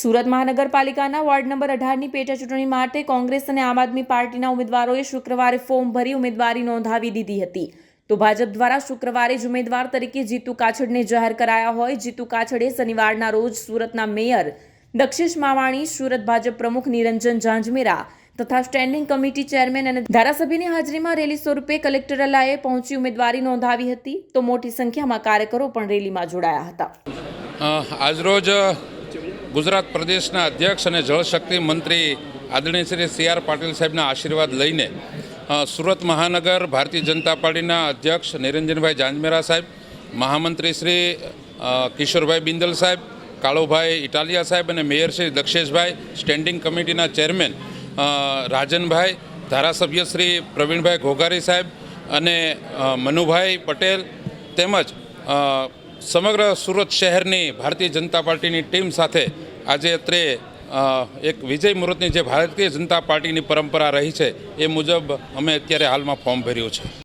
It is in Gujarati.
સુરત મહાનગરપાલિકાના વોર્ડ નંબર અઢારની પેટા ચૂંટણી માટે કોંગ્રેસ અને આમ આદમી પાર્ટીના ઉમેદવારોએ શુક્રવારે ફોર્મ ભરી ઉમેદવારી નોંધાવી દીધી હતી. તો ભાજપ દ્વારા શુક્રવારે જ ઉમેદવાર તરીકે જીતુ કાછડને જાહેર કરાયા હોય. જીતુ કાછડે શનિવારના રોજ સુરતના મેયર દક્ષિશ માવાણી, સુરત ભાજપ પ્રમુખ નિરંજન ઝાંઝમેરા તથા સ્ટેન્ડિંગ કમિટી ચેરમેન અને ધારાસભ્યની હાજરીમાં રેલી સ્વરૂપે કલેક્ટરાલયે પહોંચી ઉમેદવારી નોંધાવી હતી. તો મોટી સંખ્યામાં કાર્યકરો પણ રેલીમાં જોડાયા હતા. આજરોજ ગુજરાત પ્રદેશના અધ્યક્ષ અને જળશક્તિ મંત્રી આદરણીય શ્રી સી આર પાટીલ સાહેબના આશીર્વાદ લઈને સુરત મહાનગર ભારતીય જનતા પાર્ટીના અધ્યક્ષ નિરંજનભાઈ જાંજમેરા સાહેબ, મહામંત્રી શ્રી કિશોરભાઈ બિંદલ સાહેબ, કાળુભાઈ ઇટાલિયા સાહેબ અને મેયર શ્રી દક્ષેશભાઈ, સ્ટેન્ડિંગ કમિટીના ચેરમેન રાજનભાઈ, ધારાસભ્ય શ્રી પ્રવીણભાઈ ઘોઘારી સાહેબ અને મનુભાઈ પટેલ તેમજ સમગ્ર સુરત શહેરની ભારતીય જનતા પાર્ટીની ટીમ સાથે આજે અત્રે એક વિજય મુહૂર્તની જે ભારતીય જનતા પાર્ટીની પરંપરા રહી છે, એ મુજબ અમે અત્યારે હાલમાં ફોર્મ ભર્યું છે.